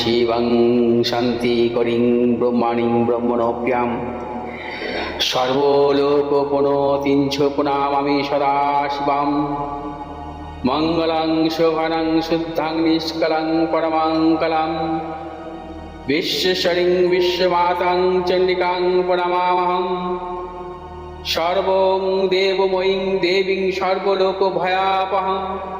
শিবং শান্তি শান্তিকরিং ব্রহ্মাণীং ব্রহ্মণপ্যাম সর্বলোকোপনতিঞ্ছোপনামামি সদা সদাশিবাম। মঙ্গলাং, শোভানাং, শুদ্ধাং, নিষ্কলাং পরমাঙ্কলাম বিশ্বশরিং, বিশ্বমাতাং, চণ্ডিকাং পরমামহম সর্বং দেবময়ীং, দেবীং সর্বলোক ভয়াপহম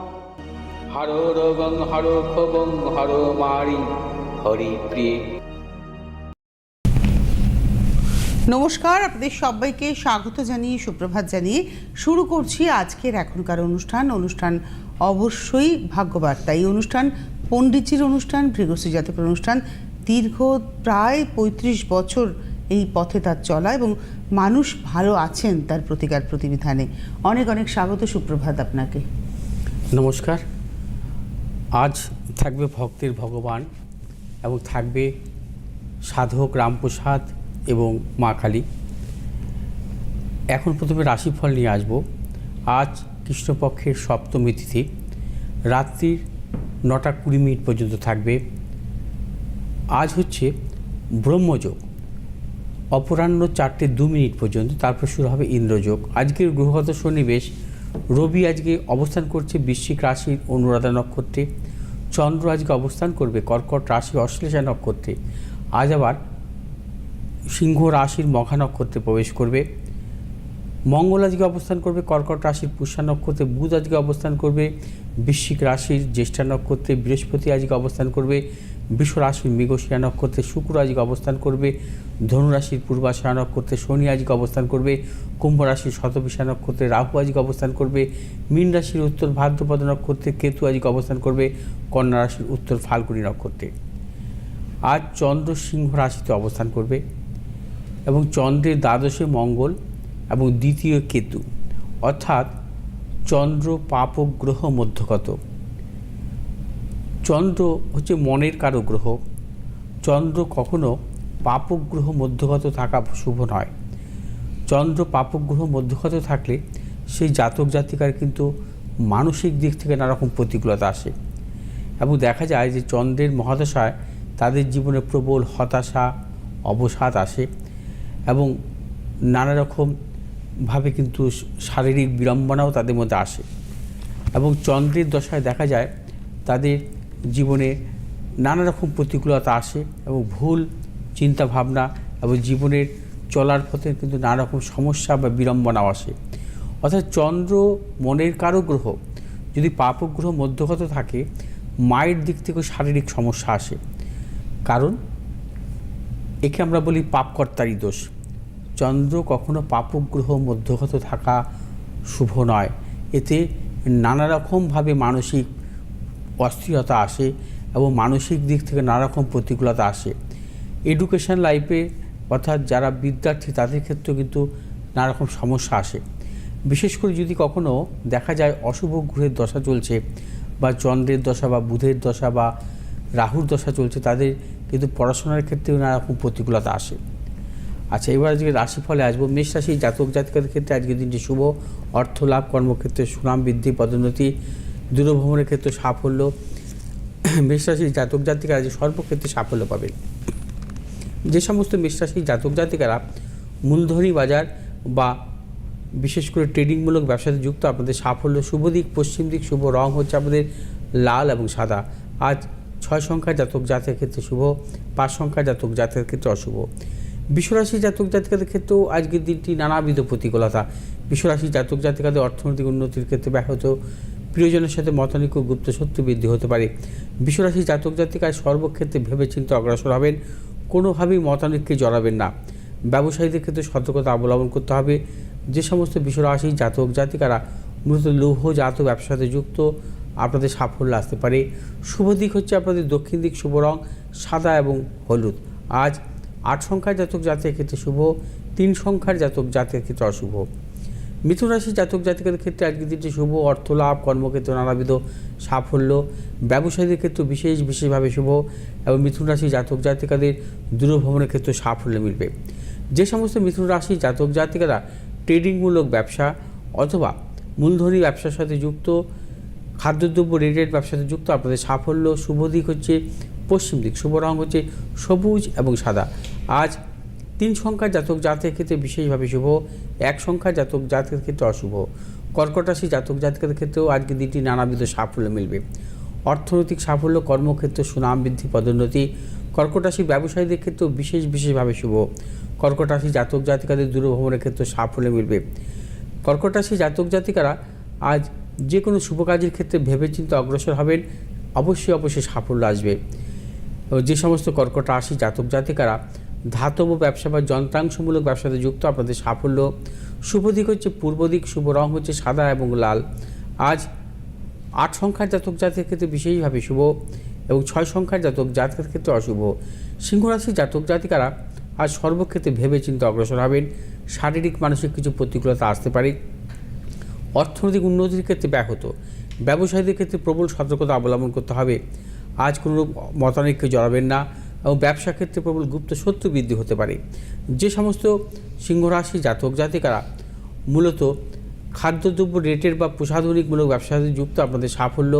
হর রোগং হর ক্ষোভং হর মারি হরি প্রিয়ে। নমস্কার আপনাদের সবাইকে স্বাগত জানিয়ে সুপ্রভাত জানিয়ে শুরু করছি আজকের এখনকার অনুষ্ঠান। অনুষ্ঠান অবশ্যই ভাগ্যবার্তা এই অনুষ্ঠান পণ্ডিতজির অনুষ্ঠান ভৃগশ্রী জাতকের অনুষ্ঠান দীর্ঘ প্রায় পঁয়ত্রিশ বছর এই পথে তার চলা এবং মানুষ ভালো আছেন তার প্রতিকার প্রতিবিধানে। অনেক অনেক স্বাগত সুপ্রভাত আপনাকে। নমস্কার। আজ থাকবে ভক্তের ভগবান এবং থাকবে সাধক রামপ্রসাদ এবং মা কালী। এখন প্রথমে রাশিফল নিয়ে আসব। আজ কৃষ্ণপক্ষের সপ্তমী তিথি। রাত্রির নটা কুড়ি মিনিট পর্যন্ত থাকবে। আজ হচ্ছে ব্রহ্মযোগ। অপরাহ্ন চারটে দু মিনিট পর্যন্ত, তারপর শুরু হবে ইন্দ্রযোগ। আজকের গ্রহগত সন্নিবেশ রবি আজকে অবস্থান করছে বৃশ্চিক রাশির অনুরাধা নক্ষত্রে। চন্দ্র আজকে অবস্থান করবে কর্কট রাশি অশ্লেষা নক্ষত্রে। আজ আবার সিংহ রাশির মঘা নক্ষত্রে প্রবেশ করবে। মঙ্গল আজকে অবস্থান করবে কর্কট রাশির পুষ্যা নক্ষত্রে। বুধ আজকে অবস্থান করবে বৃশ্চিক রাশির জ্যেষ্ঠা নক্ষত্রে। বৃহস্পতি আজকে অবস্থান করবে বিশ্ব রাশির মৃগশিয়া নক্ষত্রে শুক্র আজকে অবস্থান করবে, ধনুরাশির পূর্বাশা নক্ষত্রে শনি আজকে অবস্থান করবে কুম্ভ রাশির শতবিশা নক্ষত্রে রাহু আজকে অবস্থান করবে, মীন রাশির উত্তর ভাদ্রপদ নক্ষত্রে কেতু আজকে অবস্থান করবে, কন্যা রাশির উত্তর ফাল্গুনী নক্ষত্রে। আজ চন্দ্র সিংহ রাশিতে অবস্থান করবে এবং চন্দ্রের দ্বাদশে মঙ্গল এবং দ্বিতীয় কেতু। অর্থাৎ চন্দ্র পাপক গ্রহ মধ্যগত। চন্দ্র হচ্ছে মনের কারও গ্রহ চন্দ্র কখনো পাপক গ্রহ মধ্যগত থাকা শুভ নয়। চন্দ্র পাপক গ্রহ মধ্যগত থাকলে সেই জাতক জাতিকার কিন্তু মানসিক দিক থেকে নানারকম প্রতিকূলতা আসে। এবং দেখা যায় যে চন্দ্রের মহাদশায় তাদের জীবনে প্রবল হতাশা, অবসাদ আসে এবং নানা রকমভাবে কিন্তু শারীরিক বিড়ম্বনাও তাদের মধ্যে আসে। এবং চন্দ্রের দশায় দেখা যায় তাদের জীবনে নানা রকম প্রতিকূলতা আসে এবং ভুল চিন্তা ভাবনা এবং জীবনের চলার পথে কিন্তু নানা রকম সমস্যা বা বিড়ম্বনাও আসে। অর্থাৎ চন্দ্র মনের কারও গ্রহ, যদি পাপগ্রহ মধ্যগত থাকে, মায়ের দিক থেকেও শারীরিক সমস্যা আসে। কারণ, একে আমরা বলি পাপকর্তারই দোষ। চন্দ্র কখনো পাপগ্রহ মধ্যগত থাকা শুভ নয়। এতে নানা রকমভাবে মানসিক অস্থিরতা আসে এবং মানসিক দিক থেকে নানারকম প্রতিকূলতা আসে। এডুকেশন লাইফে অর্থাৎ যারা বিদ্যার্থী তাদের ক্ষেত্রেও কিন্তু নানা রকম সমস্যা আসে। বিশেষ করে যদি কখনো দেখা যায় অশুভ গ্রহের দশা চলছে বা চন্দ্রের দশা বা বুধের দশা বা রাহুর দশা চলছে, তাদের কিন্তু পড়াশোনার ক্ষেত্রেও নানারকম প্রতিকূলতা আসে। আচ্ছা এবার আজকে রাশিফলে আসব। মেষ রাশি জাতক জাতিকাদের ক্ষেত্রে আজকের দিনটি শুভ। অর্থ লাভ কর্মক্ষেত্রে সুনাম বৃদ্ধি, পদোন্নতি দূরভ্রমণের ক্ষেত্রে সাফল্য মেষ রাশির জাতক জাতিকারা আজ সর্বক্ষেত্রে সাফল্য পাবেন যে সমস্ত মেষ রাশির জাতক জাতিকারা মূলধনী বাজার বা বিশেষ করে ট্রেডিংমূলক ব্যবসাতে যুক্ত, আপনাদের সাফল্য, শুভ দিক, পশ্চিম দিক, শুভ রং হচ্ছে আপনাদের লাল এবং সাদা। আজ ছয় সংখ্যার জাতক জাতের ক্ষেত্রে শুভ, পাঁচ সংখ্যার জাতক জাতের ক্ষেত্রে অশুভ। বিশ্বরাশি জাতক জাতিকাদের ক্ষেত্রেও আজকের দিনটি নানাবিধ প্রতিকূলতা। বিশ্বরাশি জাতক জাতিকাদের অর্থনৈতিক উন্নতির ক্ষেত্রে ব্যাহত প্রিয়জনের সাথে মতানৈক্য গুপ্ত সত্য বৃদ্ধি হতে পারে। বিশ্বরাশি জাতক জাতিকায় সর্বক্ষেত্রে ভেবেচিন্তে অগ্রসর হবেন, কোনোভাবেই মতানৈক্যে জড়াবেন না। ব্যবসায়ীদের ক্ষেত্রে সতর্কতা অবলম্বন করতে হবে। যে সমস্ত বিশ্বরাশি জাতক জাতিকারা মূলত লৌহজাত ব্যবসার সাথে যুক্ত, আপনাদের সাফল্য আসতে পারে। শুভ দিক হচ্ছে আপনাদের দক্ষিণ দিক শুভ রং, সাদা এবং হলুদ। আজ আট সংখ্যার জাতক জাতের ক্ষেত্রে শুভ, তিন সংখ্যার জাতক জাতের ক্ষেত্রে অশুভ। মিথুন রাশি জাতক জাতিকাদের ক্ষেত্রে আজকের দিনটি শুভ অর্থ লাভ কর্মক্ষেত্রে নানাবিধ সাফল্য, ব্যবসায়ীদের ক্ষেত্রে বিশেষ, বিশেষভাবে শুভ এবং মিথুন রাশি জাতক জাতিকাদের দূরভ্রমণের ক্ষেত্রে সাফল্য মিলবে। যে সমস্ত মিথুন রাশি জাতক জাতিকারা ট্রেডিংমূলক ব্যবসা অথবা মূলধনী ব্যবসার সাথে যুক্ত, খাদ্যদ্রব্য রিলেটেড ব্যবসার সাথে যুক্ত, আপনাদের সাফল্য শুভ দিক হচ্ছে পশ্চিম দিক, শুভ রং হচ্ছে সবুজ এবং সাদা। আজ তিন সংখ্যার জাতক জাতকের ক্ষেত্রে বিশেষভাবে শুভ, এক সংখ্যার জাতক জাতকের ক্ষেত্রে অশুভ। কর্কট রাশি জাতক জাতকের ক্ষেত্রেও আজকে দিনটি নানাবিধ সাফল্য মিলবে। অর্থনৈতিক সাফল্য, কর্মক্ষেত্রে সুনাম বৃদ্ধি, পদোন্নতি। কর্কট ব্যবসায়ীদের ক্ষেত্রেও বিশেষ বিশেষভাবে শুভ। কর্কট রাশি জাতক জাতিকাদের দূরভ্রমণের ক্ষেত্রে সাফল্য মিলবে। কর্কট রাশি জাতক জাতিকারা আজ যে কোনো শুভ কাজের ক্ষেত্রে ভেবেচিন্তে অগ্রসর হবেন, অবশ্যই অবশ্যই সাফল্য আসবে। যে সমস্ত কর্কট রাশি জাতক জাতিকারা ধাতব ব্যবসা বা যন্ত্রাংশমূলক ব্যবসাতে যুক্ত, আপনাদের সাফল্য। শুভ দিক হচ্ছে পূর্ব দিক, শুভ রং হচ্ছে সাদা এবং লাল। আজ আট সংখ্যার জাতক জাতকের ক্ষেত্রে বিশেষভাবে শুভ এবং ছয় সংখ্যার জাতক জাতকের ক্ষেত্রে অশুভ। সিংহ রাশির জাতক জাতিকারা আজ সর্বক্ষেত্রে ভেবে চিন্তে অগ্রসর হবেন। শারীরিক, মানসিক কিছু প্রতিকূলতা আসতে পারে। অর্থনৈতিক উন্নতির ক্ষেত্রে ব্যাহত। ব্যবসায়ীদের ক্ষেত্রে প্রবল সতর্কতা অবলম্বন করতে হবে। আজ কোনো মতানৈক্যে জড়াবেন না। এবং ব্যবসা ক্ষেত্রে প্রবল গুপ্ত সত্য বৃদ্ধি হতে পারে। যে সমস্ত সিংহরাশি জাতক জাতিকারা মূলত খাদ্যদ্রব্য রেটের বা প্রসাধনিকমূলক ব্যবসার সাথে যুক্ত, আপনাদের সাফল্য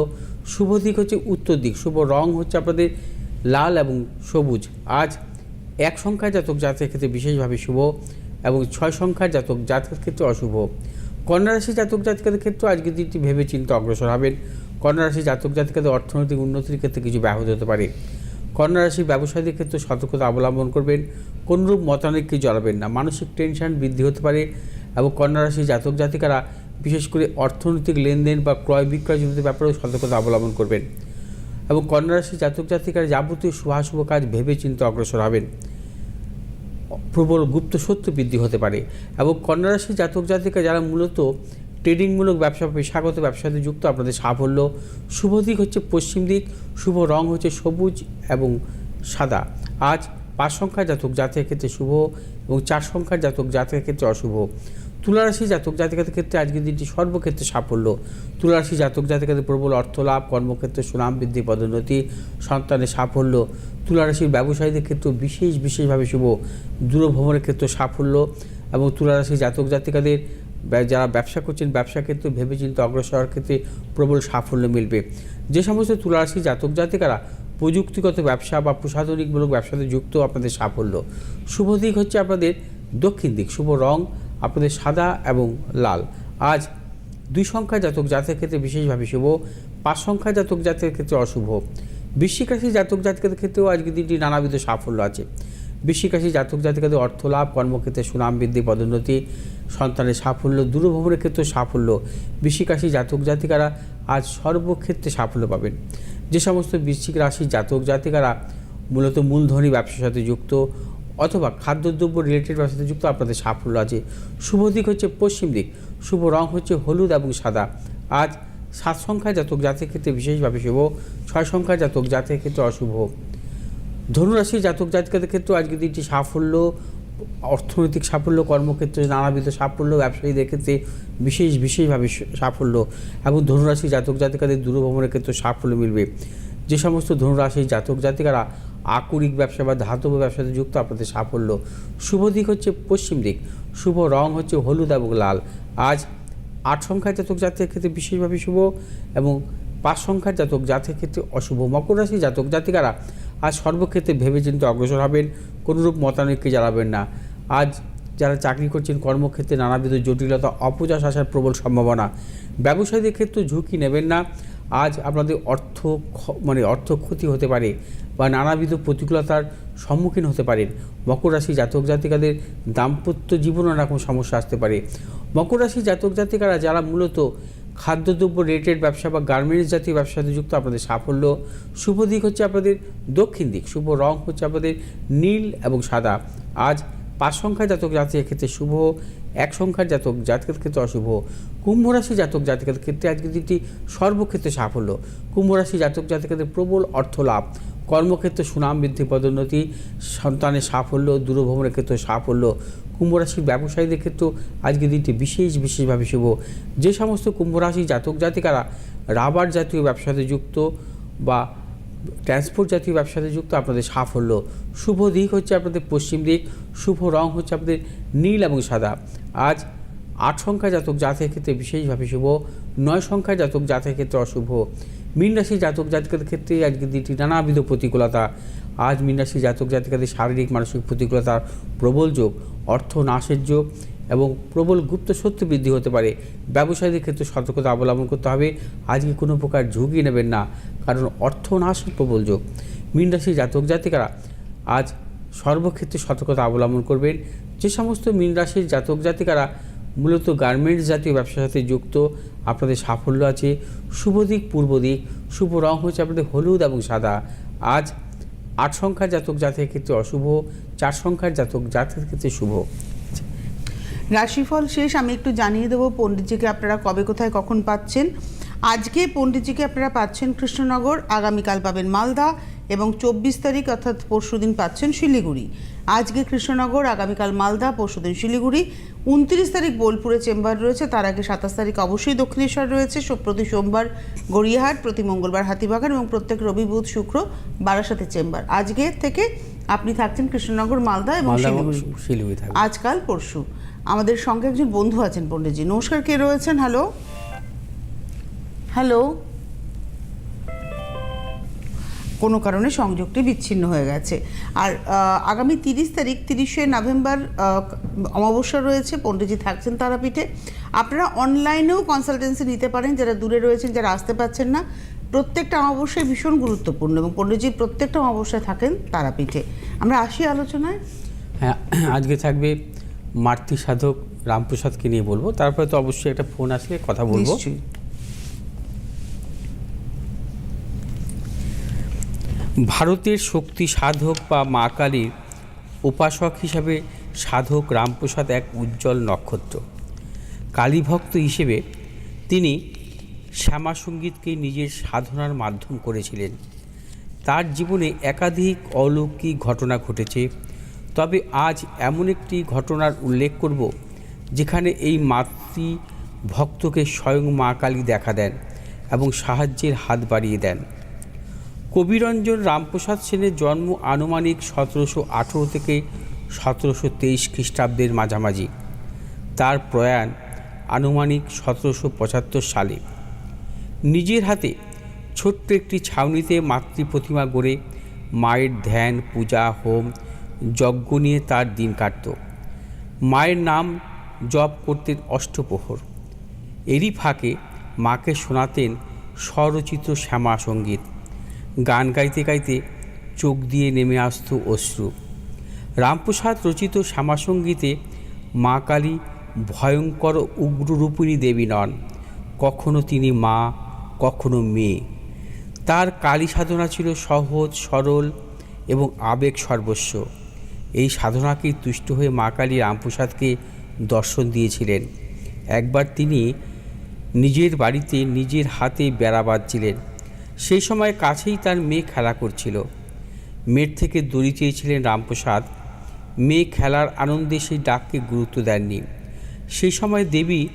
শুভ দিক হচ্ছে উত্তর দিক, শুভ রং হচ্ছে আপনাদের লাল এবং সবুজ। আজ এক সংখ্যার জাতক জাতকের ক্ষেত্রে বিশেষভাবে শুভ এবং ছয় সংখ্যার জাতক জাতকের ক্ষেত্রে অশুভ। কন্যা রাশি জাতক জাতিকাদের ক্ষেত্রে আজকের দিনটি ভেবে চিন্তা অগ্রসর হবেন। কন্যা রাশি জাতক জাতিকাদের অর্থনৈতিক উন্নতির ক্ষেত্রে কিছু ব্যাহত হতে পারে। কন্যা রাশি ব্যবসায়ীদের ক্ষেত্রে সতর্কতা অবলম্বন করবেন। কোনরূপ মতানৈক্যে জড়াবেন না। মানসিক টেনশন বৃদ্ধি হতে পারে এবং কন্যা রাশি জাতক জাতিকারা বিশেষ করে অর্থনৈতিক লেনদেন বা ক্রয় বিক্রয় জনিত ব্যাপারেও সতর্কতা অবলম্বন করবেন এবং কন্যা রাশি জাতক জাতিকারা যাবতীয় শুভাশুভ কাজ ভেবে চিন্তে অগ্রসর হবেন। প্রবল গুপ্ত সত্য বৃদ্ধি হতে পারে এবং কন্যা রাশি জাতক জাতিকা যারা মূলত ট্রেডিংমূলক ব্যবসা পেশাগত ব্যবসাতে যুক্ত আপনাদের সাফল্য। শুভ দিক হচ্ছে পশ্চিম দিক, শুভ রং হচ্ছে সবুজ এবং সাদা। আজ পাঁচ সংখ্যার জাতক জাতকের ক্ষেত্রে শুভ এবং চার সংখ্যার জাতক জাতকের ক্ষেত্রে অশুভ। তুলারাশি জাতক জাতিকাদের ক্ষেত্রে আজকের দিনটি সর্বক্ষেত্রে সাফল্য। তুলারাশি জাতক জাতিকাদের প্রবল অর্থ লাভ কর্মক্ষেত্রে সুনাম বৃদ্ধি, পদোন্নতি, সন্তানের সাফল্য। তুলারাশির ব্যবসায়ীদের ক্ষেত্রেও বিশেষ বিশেষভাবে শুভ। দূরভ্রমণের ক্ষেত্রে সাফল্য এবং তুলারাশি জাতক জাতিকাদের যারা ব্যবসা করছেন, ব্যবসা ক্ষেত্রে ভেবেচিন্তে অগ্রসর হওয়ার ক্ষেত্রে প্রবল সাফল্য মিলবে। যে সমস্ত তুলারাশি জাতক জাতিকারা প্রযুক্তিগত ব্যবসা বা প্রসাধনিকমূলক ব্যবসাতে যুক্ত, আপনাদের সাফল্য। শুভ দিক হচ্ছে আপনাদের দক্ষিণ দিক, শুভ রং, আপনাদের সাদা এবং লাল। আজ দুই সংখ্যা জাতক জাতের ক্ষেত্রে বিশেষভাবে শুভ, পাঁচ সংখ্যা জাতক জাতের ক্ষেত্রে অশুভ। বৃশ্চিক রাশি জাতক জাতকের ক্ষেত্রেও আজকের দিনটি নানাবিধ সাফল্য আছে। বৃশ্চিক জাতক জাতিকাদের অর্থ লাভ, কর্মক্ষেত্রে সুনাম বৃদ্ধি, পদোন্নতি, সন্তানের সাফল্য দূরভ্রমণের ক্ষেত্রে সাফল্য। বৃশ্চিক রাশি জাতক জাতিকারা আজ সর্বক্ষেত্রে সাফল্য পাবেন। যে সমস্ত বৃশ্চিক রাশি জাতক জাতিকারা মূলত মূলধনী ব্যবসার সাথে যুক্ত অথবা খাদ্যদ্রব্য রিলেটেড ব্যবসার সাথে যুক্ত, আপনাদের সাফল্য আছে। শুভ দিক হচ্ছে পশ্চিম দিক, শুভ রং হচ্ছে হলুদ এবং সাদা। আজ সাত সংখ্যায় জাতক জাতের ক্ষেত্রে বিশেষভাবে শুভ, ছয় সংখ্যায় জাতক জাতের ক্ষেত্রে অশুভ। ধনুরাশি জাতক জাতিকাদের ক্ষেত্রে আজকে দিনটি সাফল্য, অর্থনৈতিক সাফল্য, কর্মক্ষেত্রে নানাবিধ সাফল্য, ব্যবসায়ীদের ক্ষেত্রে বিশেষ বিশেষভাবে সাফল্য এবং ধনুরাশি জাতক জাতিকাদের দূরভ্রমণের ক্ষেত্রে সাফল্য মিলবে। যে সমস্ত ধনুরাশি জাতক জাতিকারা আকরিক ব্যবসা বা ধাতব ব্যবসাতে যুক্ত, আপনাদের সাফল্য। শুভ দিক হচ্ছে পশ্চিম দিক। শুভ রং হচ্ছে হলুদ এবং লাল। আজ আট সংখ্যার জাতক জাতকের ক্ষেত্রে বিশেষভাবে শুভ এবং পাঁচ সংখ্যার জাতক জাতকের ক্ষেত্রে অশুভ। মকর রাশি জাতক জাতিকারা আজ সর্বক্ষেত্রে ভেবেচিন্তে অগ্রসর হবেন, কোনোরূপ মতানৈক্যে জ্বালাবেন না। আজ যারা চাকরি করছেন, কর্মক্ষেত্রে নানাবিধ জটিলতা অপচাষ আসার প্রবল সম্ভাবনা। ব্যবসায়ীদের ক্ষেত্রে ঝুঁকি নেবেন না। আজ আপনাদের অর্থ মানে অর্থ ক্ষতি হতে পারে বা নানাবিধ প্রতিকূলতার সম্মুখীন হতে পারেন। মকর রাশি জাতক জাতিকাদের দাম্পত্য জীবনে এরকম সমস্যা আসতে পারে। মকর রাশি জাতক জাতিকারা যারা মূলত খাদ্যদ্রব্য রেটেড ব্যবসা বা গার্মেন্টস জাতীয় ব্যবসার সাথে যুক্ত আপনাদের সাফল্য। শুভ দিক হচ্ছে আপনাদের দক্ষিণ দিক, শুভ রং হচ্ছে আপনাদের নীল এবং সাদা। আজ পাঁচ সংখ্যার জাতক জাতিকের ক্ষেত্রে শুভ, এক সংখ্যার জাতক জাতকের ক্ষেত্রে অশুভ। কুম্ভ রাশি জাতক জাতিকের ক্ষেত্রে আজকে দিনটি সর্বক্ষেত্রে সাফল্য। কুম্ভরাশি জাতক জাতকের প্রবল অর্থ লাভ কর্মক্ষেত্রে সুনাম বৃদ্ধি, পদোন্নতি, সন্তানের সাফল্য, দূরভ্রমণের ক্ষেত্রে সাফল্য কুম্ভ রাশির ব্যবসায়ীদের ক্ষেত্রেও আজকের দিনটি বিশেষ, বিশেষভাবে শুভ। যে সমস্ত কুম্ভ রাশি জাতক, জাতিকারা রাবার জাতীয় ব্যবসাতে যুক্ত বা ট্রান্সপোর্ট জাতীয় ব্যবসাতে যুক্ত, আপনাদের সাফল্য। শুভ দিক হচ্ছে আপনাদের পশ্চিম দিক, শুভ রং হচ্ছে আপনাদের নীল এবং সাদা। আজ আট সংখ্যা জাতক জাতের ক্ষেত্রে বিশেষভাবে শুভ, নয় সংখ্যা জাতক জাতের ক্ষেত্রে অশুভ। মীন রাশি জাতক জাতকের ক্ষেত্রে আজকের দিনটি নানাবিধ প্রতিকূলতা। আজ মীন রাশি জাতক জাতিকাদের শারীরিক, মানসিক প্রতিকূলতার প্রবল যোগ, অর্থ নাশের যোগ এবং প্রবল গুপ্ত সত্য বৃদ্ধি হতে পারে। ব্যবসায়ীদের ক্ষেত্রে সতর্কতা অবলম্বন করতে হবে। আজকে কোনো প্রকার ঝুঁকি নেবেন না, কারণ অর্থ নাশের প্রবল যোগ। মীন রাশি জাতক জাতিকারা আজ সর্বক্ষেত্রে সতর্কতা অবলম্বন করবেন। যে সমস্ত মীন রাশির জাতক জাতিকারা মূলত গার্মেন্টস জাতীয় ব্যবসার সাথে যুক্ত। আপনাদের সাফল্য আছে। শুভ দিক, পূর্ব দিক। শুভ রং হচ্ছে আপনাদের হলুদ এবং সাদা। আজ আট সংখ্যার জাতক জাতের ক্ষেত্রে অশুভ, চার সংখ্যার জাতক জাতের ক্ষেত্রে শুভ। রাশিফল শেষ, আমি একটু জানিয়ে দেবো পণ্ডিতজিকে আপনারা কবে কোথায় কখন পাচ্ছেন। আজকে পণ্ডিতজিকে আপনারা পাচ্ছেন কৃষ্ণনগর, আগামীকাল পাবেন মালদা এবং চব্বিশ তারিখ অর্থাৎ পরশুদিন পাচ্ছেন শিলিগুড়ি। আজকে কৃষ্ণনগর আগামীকাল মালদা পরশুদিন শিলিগুড়ি। উনত্রিশ তারিখ বোলপুরে চেম্বার রয়েছে তার আগে সাতাশ তারিখ অবশ্যই দক্ষিণেশ্বর রয়েছে। প্রতি সোমবার গড়িয়াহাট প্রতি মঙ্গলবার হাতিবাগান এবং প্রত্যেক রবি বুধ শুক্র বারাসাতে চেম্বার। আজকে থেকে আপনি থাকছেন কৃষ্ণনগর মালদা এবং শিলিগুড়ি। শিলিগুড়ি আজকাল পরশু। আমাদের সঙ্গে একজন বন্ধু আছেন পণ্ডিতজি। নমস্কার কে রয়েছেন? হ্যালো হ্যালো কোনো কারণে সংযোগটি বিচ্ছিন্ন হয়ে গেছে। আর আগামী তিরিশ তারিখ তিরিশে নভেম্বর অমাবস্যা রয়েছে পণ্ডিতজি থাকছেন তারাপীঠে। আপনারা অনলাইনেও কনসালটেন্সি নিতে পারেন যারা দূরে রয়েছেন যারা আসতে পারছেন না। প্রত্যেকটা অমাবস্যায় ভীষণ গুরুত্বপূর্ণ এবং পণ্ডিতজি প্রত্যেকটা অমাবস্যায় থাকেন তারাপীঠে। আমরা আসি আলোচনায়। হ্যাঁ আজকে থাকবে মাতৃ সাধক রামপ্রসাদকে নিয়ে বলব। তারপরে তো অবশ্যই একটা ফোন আসলে কথা বলব। ভারতের শক্তি সাধক বা মা কালীর উপাসক হিসাবে সাধক রামপ্রসাদ এক উজ্জ্বল নক্ষত্র। কালীভক্ত হিসেবে তিনি শ্যামা সঙ্গীতকে নিজের সাধনার মাধ্যম করেছিলেন। তার জীবনে একাধিক অলৌকিক ঘটনা ঘটেছে। তবে আজ এমন একটি ঘটনার উল্লেখ করব, যেখানে এই মাতৃ ভক্তকে স্বয়ং মা কালী দেখা দেন এবং সাহায্যের হাত বাড়িয়ে দেন। কবিরঞ্জন রামপ্রসাদ সেনের জন্ম আনুমানিক সতেরোশো আঠেরো থেকে সতেরোশো তেইশ খ্রিস্টাব্দের মাঝামাঝি। তার প্রয়াণ আনুমানিক সতেরোশো পঁচাত্তর সালে। নিজের হাতে ছোট্ট একটি ছাউনিতে মাতৃ প্রতিমা গড়ে মায়ের ধ্যান, পূজা, হোম, যজ্ঞ নিয়ে তার দিন কাটত। মায়ের নাম জপ করতেন অষ্টপ্রহর। এরই ফাঁকে মাকে শোনাতেন স্বরচিত শ্যামা সংগীত। গান গাইতে গাইতে চোখ দিয়ে নেমে আসতো অশ্রু। রামপ্রসাদ রচিত শ্যামাসঙ্গীতে মা কালী ভয়ঙ্কর উগ্ররূপিণী দেবী নন। কখনো তিনি মা, কখনো মেয়ে। তার কালী সাধনা ছিল সহজ, সরল এবং আবেগ সর্বস্ব। এই সাধনাকেই তুষ্ট হয়ে মা কালী রামপ্রসাদকে দর্শন দিয়েছিলেন। একবার তিনি নিজের বাড়িতে নিজের হাতে বেড়া বাঁধছিলেন। সেই সময় কাছেই তার মেয়ে খেলা করছিল। মেয়ের থেকে দড়ি চেয়েছিলেন রামপ্রসাদ। মেয়ে খেলার আনন্দে সেই ডাককে গুরুত্ব দেননি। সেই সময় দেবী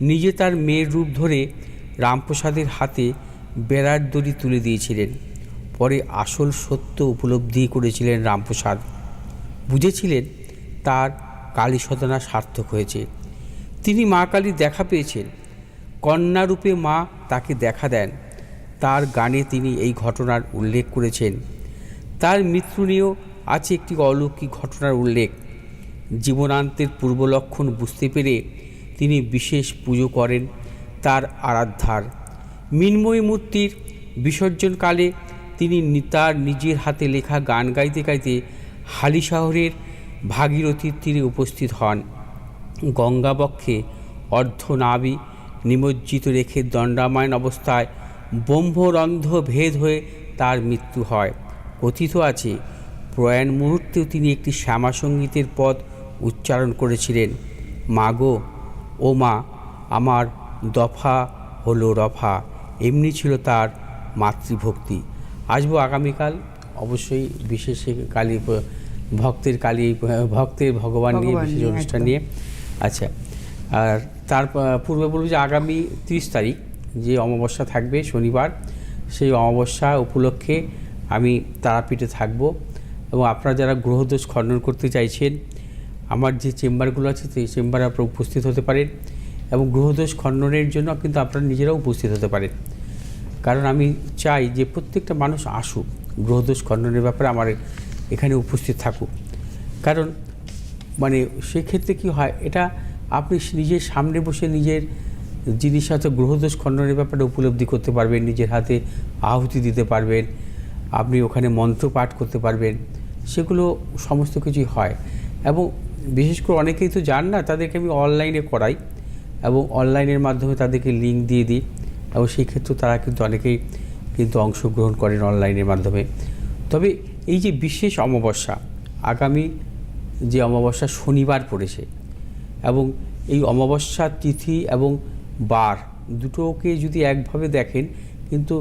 নিজে তার মেয়ের রূপ ধরে রামপ্রসাদের হাতে বেড়ার দড়ি তুলে দিয়েছিলেন। পরে আসল সত্য উপলব্ধি করেছিলেন রামপ্রসাদ। বুঝেছিলেন তার কালী সাধনা সার্থক হয়েছে। তিনি মা কালীর দেখা পেয়েছেন। কন্যারূপে মা তাকে দেখা দেন। তার গানে তিনি এই ঘটনার উল্লেখ করেছেন। তার মৃত্যু নিয়েও আছে একটি অলৌকিক ঘটনার উল্লেখ। জীবনান্তের পূর্ব লক্ষণ বুঝতে পেরে তিনি বিশেষ পুজো করেন তার আরাধ্যার। মিন্ময়ী মূর্তির বিসর্জনকালে তিনি তার নিজের হাতে লেখা গান গাইতে গাইতে হালি শহরের ভাগীরথীর তীরে উপস্থিত হন। গঙ্গাবক্ষে অর্ধনাবি নিমজ্জিত রেখে দণ্ডায়মান অবস্থায় ব্রহ্মরন্ধ ভেদ হয়ে তার মৃত্যু হয়। কথিত আছে প্রয়াণ মুহূর্তেও তিনি একটি শ্যামাসঙ্গীতের পদ উচ্চারণ করেছিলেন। মাগো ও মা আমার দফা হলো রফা। এমনি ছিল তার মাতৃভক্তি। আসব আগামীকাল অবশ্যই বিশেষ কালী ভক্তের কালী ভক্তের ভগবান নিয়ে বিশেষ অনুষ্ঠান নিয়ে। আচ্ছা আর তার পূর্বে বলব যে আগামী তিরিশ তারিখ যে অমাবস্যা থাকবে শনিবার, সেই অমাবস্যা উপলক্ষে আমি তারাপীঠে থাকব। এবং আপনারা যারা গ্রহদোষ খণ্ডন করতে চাইছেন, আমার যে চেম্বারগুলো আছে, সেই চেম্বারে আপনারা উপস্থিত হতে পারেন। এবং গ্রহদোষ খণ্ডনের জন্য কিন্তু আপনারা নিজেরাও উপস্থিত হতে পারেন। কারণ আমি চাই যে প্রত্যেকটা মানুষ আসুক, গ্রহদোষ খণ্ডনের ব্যাপারে আমার এখানে উপস্থিত থাকুক। কারণ মানে সেক্ষেত্রে কি হয়, এটা আপনি নিজের সামনে বসে নিজের জিনিস হয়তো গ্রহদোষ খণ্ডনের ব্যাপারে উপলব্ধি করতে পারবেন, নিজের হাতে আহুতি দিতে পারবেন, আপনি ওখানে মন্ত্র পাঠ করতে পারবেন, সেগুলো সমস্ত কিছুই হয়। এবং বিশেষ করে অনেকেই তো জান না, তাদেরকে আমি অনলাইনে করাই এবং অনলাইনের মাধ্যমে তাদেরকে লিঙ্ক দিয়ে দিই এবং সেই ক্ষেত্রে তারা কিন্তু অনেকেই কিন্তু অংশগ্রহণ করেন অনলাইনের মাধ্যমে। তবে এই যে বিশেষ অমাবস্যা, আগামী যে অমাবস্যা শনিবার পড়েছে এবং এই অমাবস্যা তিথি এবং বার। দুটোকে যদি একভাবে দেখেন কিন্তু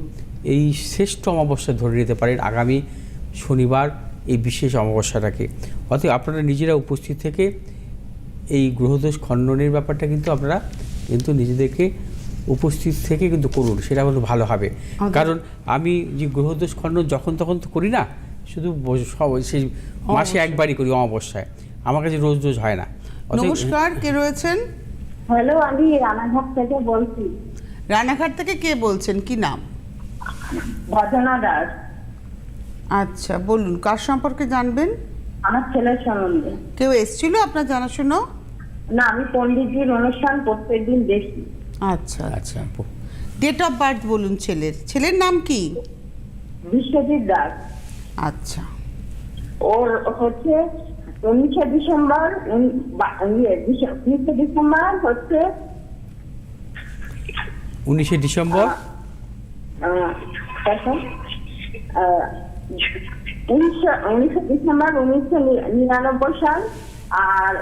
এই শ্রেষ্ঠ অমাবস্যা ধরে নিতে পারেন আগামী শনিবার এই বিশেষ অমাবস্যাটাকে। অতএব আপনারা নিজেরা উপস্থিত থেকে এই গ্রহদোষ খণ্ডনের ব্যাপারটা কিন্তু আপনারা কিন্তু নিজেদেরকে উপস্থিত থেকে কিন্তু করুন সেটা হলো ভালো হবে। কারণ আমি যে গ্রহদোষ খণ্ডন যখন তখন তো করি না শুধু সব সেই মাসে একবারই করি অমাবস্যায়। আমার কাছে রোজ রোজ হয় না। নমস্কার কে রয়েছেন? হ্যালো আমি রানাঘাট থেকে বলছি। রানাঘাট থেকে কে বলছেন? কি নাম? ভজনা দাস। আচ্ছা বলুন কার সম্পর্কে জানবেন? আমার ছেলের সম্বন্ধে। কেউ এসছিল আপনার জানাশোনা? না আমি পণ্ডিতজির অনুষ্ঠান প্রত্যেকদিন দেখি। আচ্ছা। আচ্ছা ডেট অফ বার্থ বলুন ছেলের। ছেলের নাম কি? বিশ্বজিৎ দাস। আচ্ছা। ওর হচ্ছে উনিশে ডিসেম্বর ইয়ে উনিশে ডিসেম্বর হচ্ছে উনিশে ডিসেম্বর? উনিশে ডিসেম্বর উনিশশো নিরানব্বই সাল আর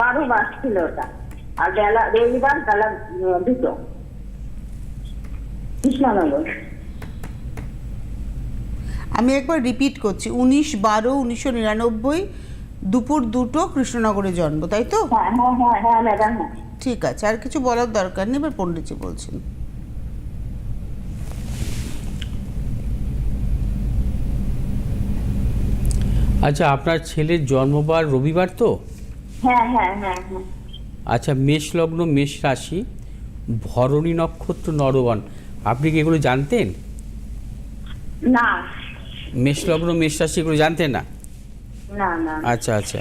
বারো মাস ছিল ওটা আর বেলা রবিবার বেলা দুটো। কৃষ্ণনগর। আমি একবার রিপিট করছি উনিশ বারো উনিশশো নিরানব্বই দুপুর দুটো কৃষ্ণনগরে জন্ম তাই তো? হ্যাঁ হ্যাঁ হ্যাঁ ঠিক আছে আর কিছু বলার দরকার নেই এবার পণ্ডিতজি বলছেন। আচ্ছা আপনার ছেলের জন্মবার রবিবার তো? হ্যাঁ হ্যাঁ হ্যাঁ হ্যাঁ। আচ্ছা মেষ লগ্ন মেষ রাশি ভরণী নক্ষত্র নরগণ আপনি কি এগুলো জানতেন? না। মেষ লগ্ন মেষ রাশি এগুলো জানতেন না? আচ্ছা আচ্ছা।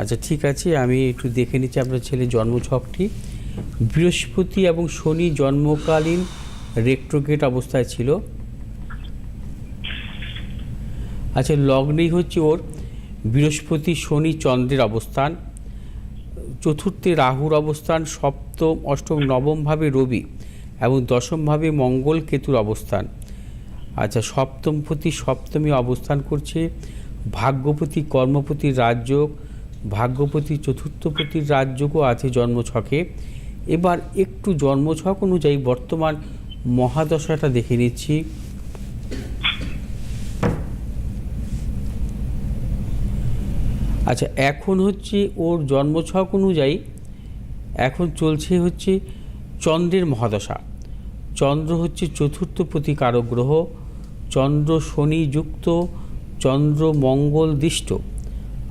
আচ্ছা ঠিক আছে, আমি একটু দেখে নিচ্ছি আপনার ছেলের জন্মছকটি। বৃহস্পতি এবং শনি জন্মকালীন রেক্ট্রোগেট অবস্থায় ছিল। আচ্ছা লগ্নেই হচ্ছে ওর বৃহস্পতি, শনি, চন্দ্রের অবস্থান। চতুর্থে রাহুর অবস্থান, সপ্তম, অষ্টম নবমভাবে রবি এবং দশমভাবে মঙ্গল কেতুর অবস্থান। আচ্ছা সপ্তমপতি সপ্তমী অবস্থান করছে। ভাগ্যপতি কর্মপতির রাজযোগ, ভাগ্যপতি চতুর্থপতির রাজযোগও আছে জন্মছকে। এবার একটু জন্মছক অনুযায়ী বর্তমান মহাদশাটা দেখে নিচ্ছি। আচ্ছা এখন হচ্ছে ওর জন্মছক অনুযায়ী এখন চলছে হচ্ছে চন্দ্রের মহাদশা। চন্দ্র হচ্ছে চতুর্থ প্রতিকারক গ্রহ চন্দ্র শনি যুক্ত চন্দ্র মঙ্গল দৃষ্ট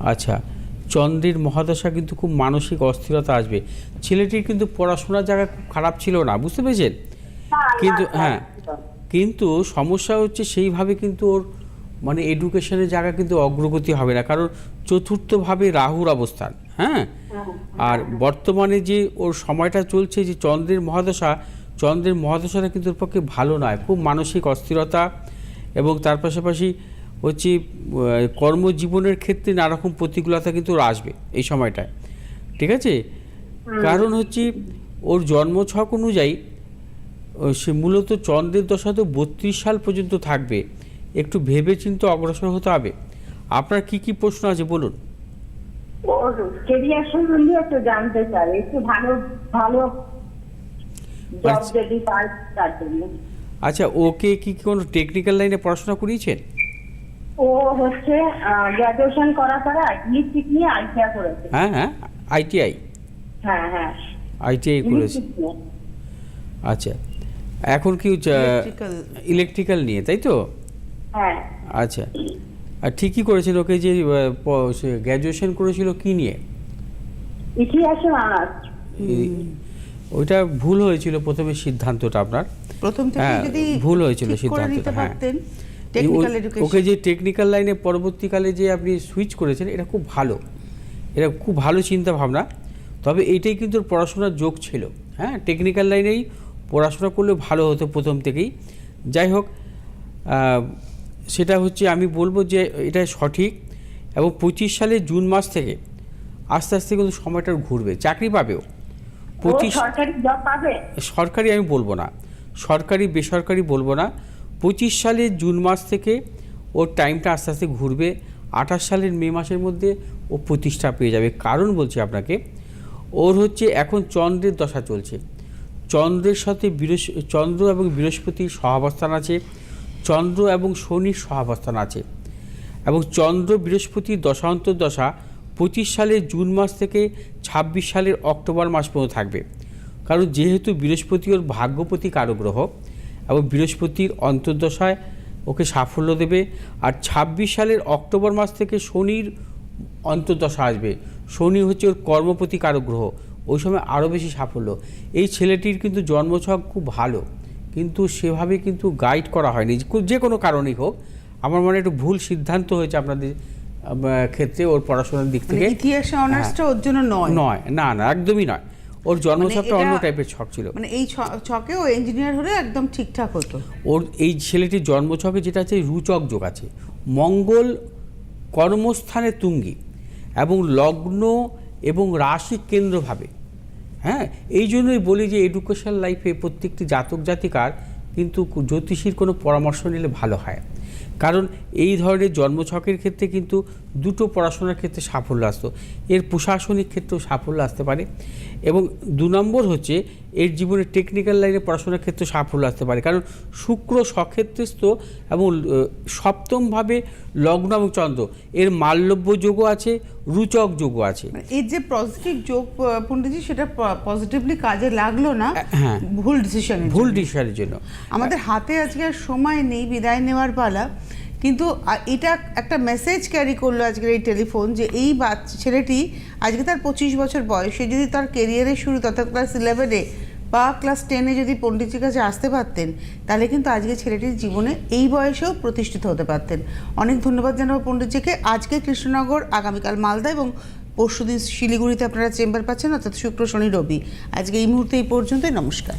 আচ্ছা চন্দ্রের মহাদশা কিন্তু খুব মানসিক অস্থিরতা আসবে। ছেলেটির কিন্তু পড়াশোনার জায়গা খুব খারাপ ছিল না বুঝতে পেরেছেন? কিন্তু হ্যাঁ কিন্তু সমস্যা হচ্ছে সেইভাবে কিন্তু ওর মানে এডুকেশনের জায়গা কিন্তু অগ্রগতি হবে না কারণ চতুর্থভাবে রাহুর অবস্থান হ্যাঁ। আর বর্তমানে যে ওর সময়টা চলছে যে চন্দ্রের মহাদশা চন্দ্রের মহাদশাটা কিন্তু ওর পক্ষে ভালো নয় খুব মানসিক অস্থিরতা এবং তার পাশাপাশি হচ্ছে কর্মজীবনের ক্ষেত্রে নানা রকম প্রতিকূলতা কিন্তু ওর আসবে এই সময়টায়। ঠিক আছে? কারণ হচ্ছে ওর জন্মছক অনুযায়ী সে মূলত চন্দ্রের দশা তো বত্রিশ সাল পর্যন্ত থাকবে। একটু ভেবে চিন্তে অগ্রসর হতে হবে। আপনার কি কি প্রশ্ন আছে বলুন? কেরিয়ার সম্বন্ধে একটু জানতে চাই। একটু ভালো ভালো আচ্ছা। আচ্ছা ওকে কি কি কোনো টেকনিক্যাল লাইনে পড়াশোনা করিয়েছেন? ও হচ্ছে গ্রাজুয়েশন করার পরে ইলেকট্রিক নিয়ে আইটিআই করেছে। হ্যাঁ হ্যাঁ আইটিআই হ্যাঁ হ্যাঁ। আইটিআই করেছে? আচ্ছা এখন কি ইলেকট্রিক্যাল নিয়ে তাই তো? হ্যাঁ। আচ্ছা আর ঠিকই করেছিল ওকে যে গ্র্যাজুয়েশন করেছিল কি নিয়ে? ইতিহাসে অনার্স। ওইটা ভুল হয়েছিল প্রথমে সিদ্ধান্তটা আপনার। প্রথম থেকে হ্যাঁ, যদি ভুল হয়েছিল সিদ্ধান্তটা, হ্যাঁ। ওকে যে টেকনিক্যাল লাইনে পরবর্তীকালে যে আপনি সুইচ করেছেন এটা খুব ভালো। এটা খুব ভালো চিন্তা ভাবনা তবে এইটাই কিন্তু পড়াশোনার যোগ ছিল। হ্যাঁ টেকনিক্যাল লাইনেই পড়াশোনা করলে ভালো হতো প্রথম থেকেই। যাই হোক সেটা হচ্ছে আমি বলব যে এটা সঠিক এবং পঁচিশ সালের জুন মাস থেকে আস্তে আস্তে কিন্তু সময়টা ঘুরবে। চাকরি পাবেও। পঁচিশ সরকারি পাবে? সরকারি আমি বলব না। সরকারি বেসরকারি বলব না। পঁচিশ সালের জুন মাস থেকে ওর টাইমটা আস্তে আস্তে ঘুরবে। আঠাশ সালের মে মাসের মধ্যে ও প্রতিষ্ঠা পেয়ে যাবে। কারণ বলছি আপনাকে, ওর হচ্ছে এখন চন্দ্রের দশা চলছে। চন্দ্রের সাথে চন্দ্র এবং বৃহস্পতির সহাবস্থান আছে। চন্দ্র এবং শনির সহাবস্থান আছে। এবং চন্দ্র বৃহস্পতির দশান্তর দশা পঁচিশ সালের জুন মাস থেকে ছাব্বিশ সালের অক্টোবর মাস পর্যন্ত থাকবে। কারণ যেহেতু বৃহস্পতি ওর ভাগ্যপতি কারও গ্রহ এবং বৃহস্পতির অন্তর্দশায় ওকে সাফল্য দেবে। আর ছাব্বিশ সালের অক্টোবর মাস থেকে শনির অন্তর্দশা আসবে। শনি হচ্ছে ওর কর্মপতি কারক গ্রহ। ওই সময় আরও বেশি সাফল্য। এই ছেলেটির কিন্তু জন্মছক খুব ভালো। কিন্তু সেভাবে কিন্তু গাইড করা হয়নি। যে- কোনো কারণেই হোক আমার মনে একটু ভুল সিদ্ধান্ত হয়েছে আপনাদের ক্ষেত্রে ওর পড়াশোনার দিক মানে থেকে। ইতিহাসে অনার্সটা ওর জন্য নয়। নয়। না না একদমই নয়। ওর জন্মছকটা এটা- অন্য টাইপের ছক ছিল। মানে এই ছকে ও ইঞ্জিনিয়ার হলে একদম ঠিকঠাক হতো। ওর এই ছেলেটির জন্মছকে যেটা আছে রুচক যোগ আছে। মঙ্গল কর্মস্থানে তুঙ্গি এবং লগ্ন এবং রাশি কেন্দ্রভাবে। হ্যাঁ এই জন্যই বলি যে এডুকেশন লাইফে প্রত্যেকটি জাতক জাতিকার কিন্তু জ্যোতিষীর কোনো পরামর্শ নিলে ভালো হয়। কারণ এই ধরনের জন্মছকের ক্ষেত্রে কিন্তু দুটো পড়াশোনার ক্ষেত্রে সাফল্য আসতো। এর প্রশাসনিক ক্ষেত্রেও সাফল্য আসতে পারে এবং দু নম্বর হচ্ছে এর জীবনে টেকনিক্যাল লাইনে পড়াশোনার ক্ষেত্রে সাফল্য আসতে পারে। কারণ শুক্র সক্ষেত্রস্থ এবং সপ্তমভাবে লগ্ন এবং চন্দ্র এর মাল্যব্য যোগও আছে রুচক যোগও আছে। মানে এর যে পজিটিভ যোগ পণ্ডিতজি সেটা পজিটিভলি কাজে লাগল না? হ্যাঁ। ভুল ডিসিশন ভুল ডিসিশনের জন্য। আমাদের হাতে আজকে আর সময় নেই বিদায় নেওয়ার পালা। কিন্তু এটা একটা মেসেজ ক্যারি করল আজকের এই টেলিফোন যে এই বাচ্চা ছেলেটি আজকে তার পঁচিশ বছর বয়স। সে যদি তার কেরিয়ারের শুরু তথা ক্লাস ইলেভেনে বা ক্লাস টেনে যদি পণ্ডিতজির কাছে আসতে পারতেন, তাহলে কিন্তু আজকে ছেলেটির জীবনে এই বয়সেও প্রতিষ্ঠিত হতে পারতেন। অনেক ধন্যবাদ জানাব পণ্ডিতজিকে। আজকে কৃষ্ণনগর, আগামীকাল মালদা এবং পরশুদিন শিলিগুড়িতে আপনারা চেম্বার পাচ্ছেন, অর্থাৎ শুক্র, শনি, রবি। আজকে এই মুহূর্তে এই পর্যন্তই। নমস্কার।